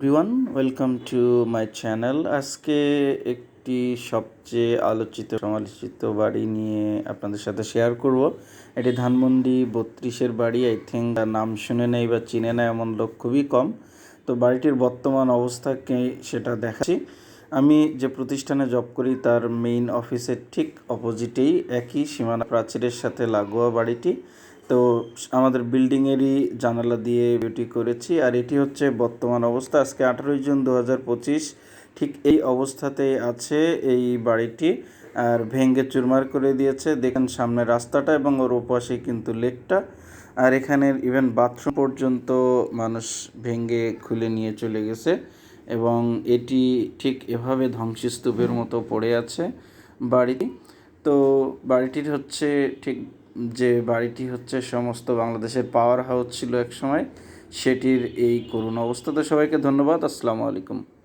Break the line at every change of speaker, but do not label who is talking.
Everyone welcome to my channel আজকে একটি সবচেয়ে আলোচিত, সমালোচিত বাড়ি নিয়ে আপনাদের সাথে শেয়ার করব। এটি ধানমন্ডি বত্রিশের বাড়ি। আই থিঙ্ক তার নাম শুনে নেই বা চিনে নেয় এমন লোক খুবই কম। তো বাড়িটির বর্তমান অবস্থাকে সেটা দেখাচ্ছি। আমি যে প্রতিষ্ঠানে জব করি, তার মেইন অফিসের ঠিক অপোজিটেই একই সীমানা প্রাচীরের সাথে লাগোয়া বাড়িটি। তো আমাদের বিল্ডিংয়েরই জানালা দিয়ে বিউটি করেছি, আর এটি হচ্ছে বর্তমান অবস্থা। আজকে আঠারোই জুন দু হাজার পঁচিশ, ঠিক এই অবস্থাতেই আছে এই বাড়িটি, আর ভেঙ্গে চুরমার করে দিয়েছে। দেখেন সামনে রাস্তাটা এবং ওর ওপাশে কিন্তু লেকটা, আর এখানের ইভেন বাথরুম পর্যন্ত মানুষ ভেঙ্গে খুলে নিয়ে চলে গেছে, এবং এটি ঠিক এভাবে ধ্বংসস্তূপের মতো পড়ে আছে বাড়িটি। তো বাড়িটির হচ্ছে ঠিক যে বাড়িটি হচ্ছে সমস্ত বাংলাদেশের পাওয়ার হাউস ছিল এক সময়, সেটির এই করুণ অবস্থাতে সবাইকে ধন্যবাদ। আসসালামু আলাইকুম।